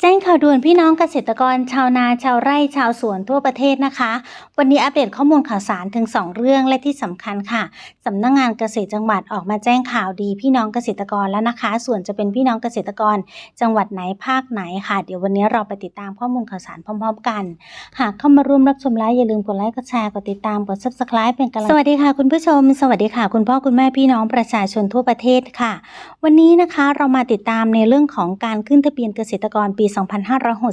แจ้งข่าวด่วนพี่น้องเกษตรกร ชาวนาชาวไร่ชาวสวนทั่วประเทศนะคะ วันนี้อัปเดตข้อมูลข่าวสารถึง 2 เรื่องและที่สำคัญค่ะสำนักงงานเกษตรจังหวัดออกมาแจ้งข่าวดีพี่น้องเกษตรกรแล้วนะคะ ส่วนจะเป็นพี่น้องเกษตรกร จังหวัดไหนภาคไหนค่ะ เดี๋ยววันนี้เราไปติดตามข้อมูลข่าวสารพร้อม ๆ กัน หากเข้ามาร่วมรับชมไลฟ์อย่าลืมกดไลค์กดแชร์กดติดตามกด subscribe เป็นกำลังสวัสดีค่ะคุณผู้ชม สวัสดีค่ะคุณพ่อคุณแม่พี่น้องประชาชนทั่วประเทศค่ะ วันนี้นะคะเรามาติดตามในเรื่องของการขึ้นทะเบียนเกษตรกรปีี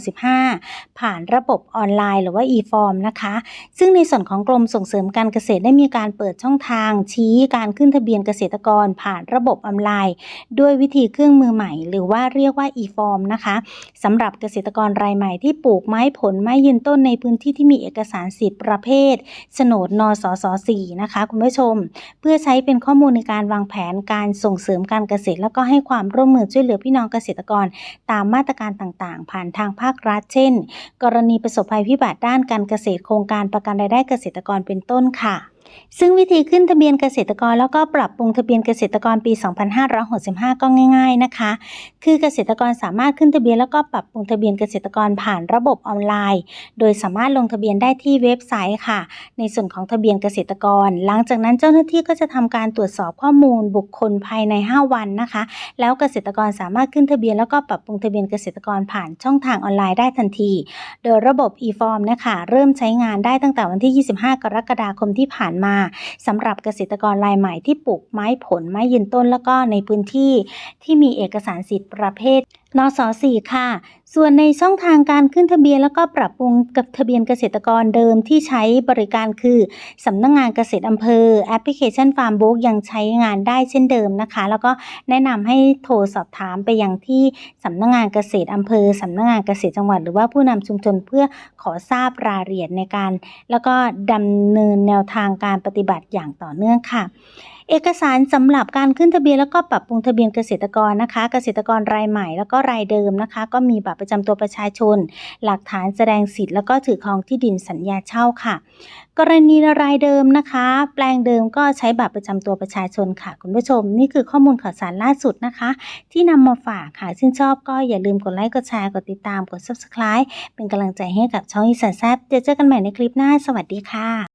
2565 ผ่านระบบออนไลน์หรือว่า e-form นะคะ ซึ่งในส่วนของกรมส่งเสริมการเกษตรได้มีการเปิดช่องทาง ชี้การขึ้นทะเบียนเกษตรกรผ่านระบบออนไลน์ ด้วยวิธีเครื่องมือใหม่ หรือว่าเรียกว่า e-form นะคะสำหรับเกษตรกรรายใหม่ที่ปลูกไม้ผลไม้ยืนต้นในพื้นที่ที่มีเอกสารสิทธิ์ประเภทโฉนดนสส4นะคะ คุณผู้ชม เพื่อใช้เป็นข้อมูลในการวางแผนการส่งเสริมการเกษตร แล้วก็ให้ความร่วมมือช่วยเหลือพี่น้องเกษตรกรตามมาตรการต่างๆ ผ่านทางภาครัฐ เช่น กรณีประสบภัยพิบัติด้านการเกษตรโครงการประกันรายได้เกษตรกรเป็นต้นค่ะ ซึ่งวิธีขึ้นทะเบียนเกษตรกรแล้วก็ปรับปรุงทะเบียนเกษตรกรปี 2565 ก็ง่าย ๆนะคะ คือเกษตรกรสามารถขึ้นทะเบียนแล้วก็ปรับปรุงทะเบียนเกษตรกรผ่านระบบออนไลน์ โดยสามารถลงทะเบียนได้ที่เว็บไซต์ค่ะ ในส่วนของทะเบียนเกษตรกร หลังจากนั้นเจ้าหน้าที่ก็จะทำการตรวจสอบข้อมูลบุคคลภายใน 5 วันนะคะ แล้วเกษตรกรสามารถขึ้นทะเบียนแล้วก็ปรับปรุงทะเบียนเกษตรกรผ่านช่องทางออนไลน์ได้ทันที โดยระบบ e-form นะคะ เริ่มใช้งานได้ตั้งแต่วันที่ 25 กรกฎาคมที่ผ่านมาสำหรับเกษตรกรรายใหม่ที่ปลูกไม้ผลไม้ยืนต้นแล้วก็ในพื้นที่ที่มีเอกสารสิทธิ์ประเภทนส 4 ค่ะ ส่วนในช่องทางการขึ้นทะเบียนแล้วก็ปรับปรุงกับทะเบียนเกษตรกรเดิมที่ใช้บริการคือสำนักงงานเกษตรอำเภอแอปพลิเคชันฟาร์มบุ๊กยังใช้งานได้เช่นเดิมนะคะ แล้วก็แนะนำให้โทรสอบถามไปยังที่สำนักงงานเกษตรอำเภอสำนักงงานเกษตรจังหวัด หรือว่าผู้นำชุมชนเพื่อขอทราบรายละเอียดในการ แล้วก็ดำเนินแนวทางการปฏิบัติอย่างต่อเนื่องค่ะ เอกสารสำหรับการขึ้นทะเบียนแล้วก็ปรับปรุงทะเบียนเกษตรกรนะคะ เกษตรกรรายใหม่แล้วก็รายเดิมนะคะ ก็มีบัตรประจำตัวประชาชน หลักฐานแสดงสิทธิ์แล้วก็ถือครองที่ดินสัญญาเช่าค่ะ กรณีรายเดิมนะคะ แปลงเดิมก็ใช้บัตรประจำตัวประชาชนค่ะ คุณผู้ชม นี่คือข้อมูลข่าวสารล่าสุดนะคะ ที่นำมาฝากค่ะชื่นชอบก็อย่าลืมกดไลค์กดแชร์กดติดตามกด subscribe เป็นกำลังใจให้กับช่องอีสานแซบเดี๋ยวเจอกันใหม่ในคลิปหน้า สวัสดีค่ะ